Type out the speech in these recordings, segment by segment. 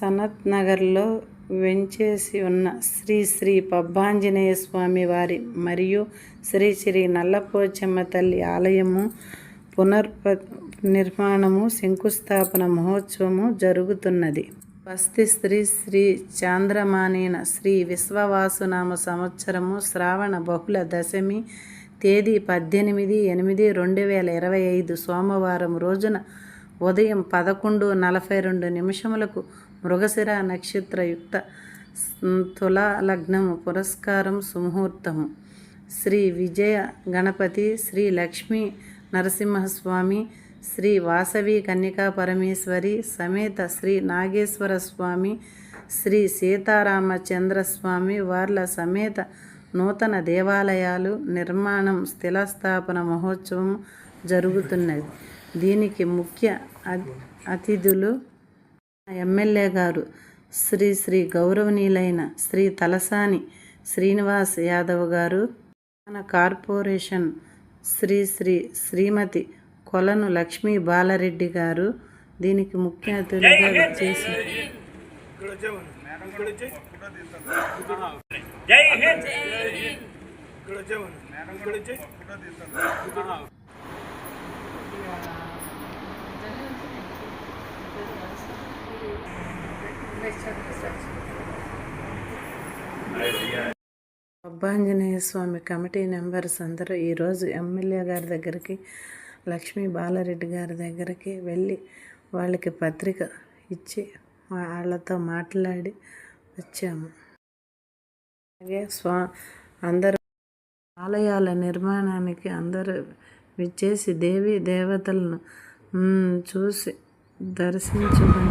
సనత్ నగర్లో వెంచేసి ఉన్న శ్రీ శ్రీ పబ్బాంజనేయ స్వామి వారి మరియు శ్రీ శ్రీ నల్లపోచమ్మ తల్లి ఆలయము పునర్ప నిర్మాణము శంకుస్థాపన మహోత్సవము జరుగుతున్నది. స్వస్తి శ్రీ శ్రీ చాంద్రమానేన శ్రీ విశ్వవాసునామ సంవత్సరము శ్రావణ బహుళ దశమి తేదీ పద్దెనిమిది ఎనిమిది రెండు వేల ఇరవై ఐదు సోమవారం రోజున ఉదయం పదకొండు నలభై రెండు నిమిషములకు మృగశిర నక్షత్రయుక్త తుల లగ్నము పురస్కారం సుముహూర్తము. శ్రీ విజయ గణపతి శ్రీ లక్ష్మీ నరసింహస్వామి శ్రీ వాసవి కన్యకా పరమేశ్వరి సమేత శ్రీ నాగేశ్వర స్వామి శ్రీ సీతారామచంద్ర స్వామి వార్ల సమేత నూతన దేవాలయాలు నిర్మాణం స్థిలస్థాపన మహోత్సవం జరుగుతున్నది. దీనికి ముఖ్య అతి- అతిథులు ఎమ్మెల్యే గారు శ్రీ శ్రీ గౌరవనీయులైన శ్రీ తలసాని శ్రీనివాస్ యాదవ్ గారు మన కార్పొరేషన్ శ్రీ శ్రీ శ్రీమతి కొలను లక్ష్మీ బాలారెడ్డి గారు దీనికి ముఖ్య అతిథిగా చేసి జై అబ్బాంజనేయ స్వామి కమిటీ మెంబర్స్ అందరూ ఈరోజు ఎమ్మెల్యే గారి దగ్గరికి లక్ష్మీ బాలారెడ్డి గారి దగ్గరికి వెళ్ళి వాళ్ళకి పత్రిక ఇచ్చి వాళ్ళతో మాట్లాడి వచ్చాము. అలాగే స్వా అందరూ ఆలయాల నిర్మాణానికి అందరూ విచ్చేసి దేవీ దేవతలను చూసి దర్శించుకుని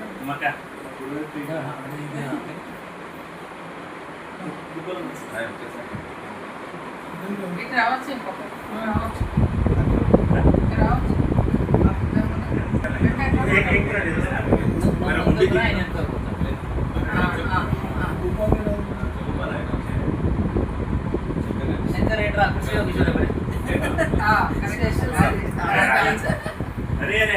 అవ్వవలసిందిగా మనవి. మక్క ఇటు రావచ్చు ఇంకొక రావచ్చు రావచ్చు అరే అరే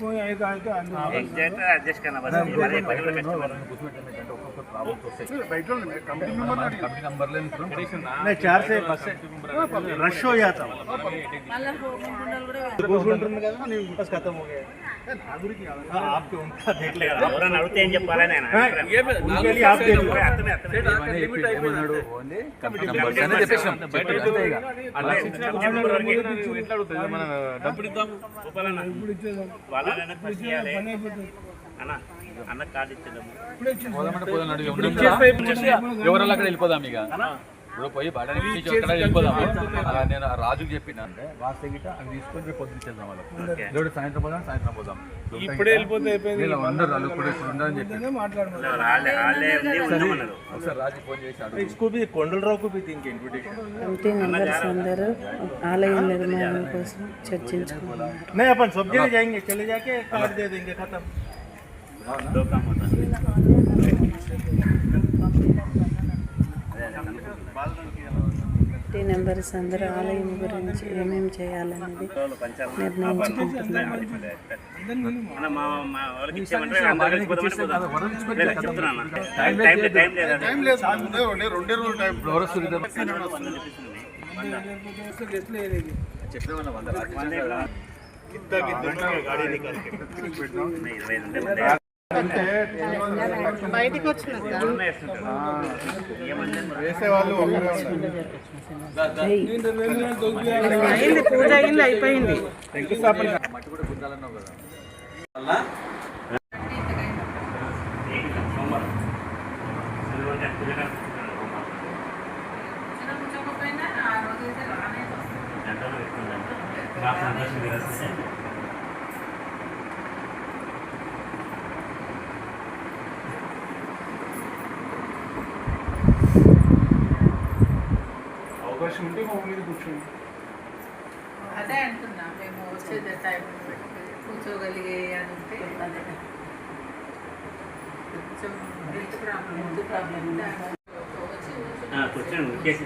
रहता गड़बड़ गड़बड़ బాలారెడ్డి గారిని కలిసి మాట్లాడి సంతోషంగా बारह रुपया बैठे तो बैठने एग्जैक्ट एडजस्ट करना बस हमारे बगल में कस्टमर नहीं चार से बस से रश हो जाता हूँ बस खत्म हो गया हाँ, आपके उनका देख लेगा ఎవరైనా అడిగితే ఏం చెప్పాలి నేను उनके लिए आप देख అన్న కార్డు ఇచ్చేద్దాము. ఎవరన్నా అక్కడ వెళ్ళిపోదాం ఇక. ఇప్పుడు పోయి బాడని అక్కడ వెళ్ళిపోదాము అలా నేను ఆ రాజుకి చెప్పిన అంటే వాస్తే గిట్ట అవి తీసుకొని రేపు పొద్దున్న చేద్దాం వాళ్ళకి దేవుడు సాయంత్రం పోదాం సాయంత్రం పోదాం ఇప్పుడే వెళ్ళిపోతే అందరూ వాళ్ళు ఇప్పుడు ఇప్పుడు ఉండాలని చెప్పి వాళ్ళే వాళ్ళే ఉండి ఉండమన్నారు ఒకసారి రాజు ఫోన్ చేశాడు इसको भी कोंडलराव को भी देंगे इनविटेशन కమిటీ మెంబర్స్ అందరూ ఆలయ నిర్మాణం కోసం చర్చించుకున్నారు नहीं अपन सब जगह जाएंगे चले जाके कार्ड दे देंगे खत्म కమిటీ మెంబర్స్ అందరూ ఆలయం గురించి ఏమేమి చేయాలనేది నిర్ణయించుకుంటున్నారు. బయటికి వేసేవాళ్ళు అయింది పూజ అయింది అయిపోయింది. సంతోషం అవకాశం ఉంటే మా మీద కూర్చోండి. అదే అంటున్నా మేము వచ్చేది టైం కూర్చోగలిగే అని ఉంటే కొంచెం హెల్త్ ప్రాబ్లం హెల్త్ ప్రాబ్లం వచ్చి కేసు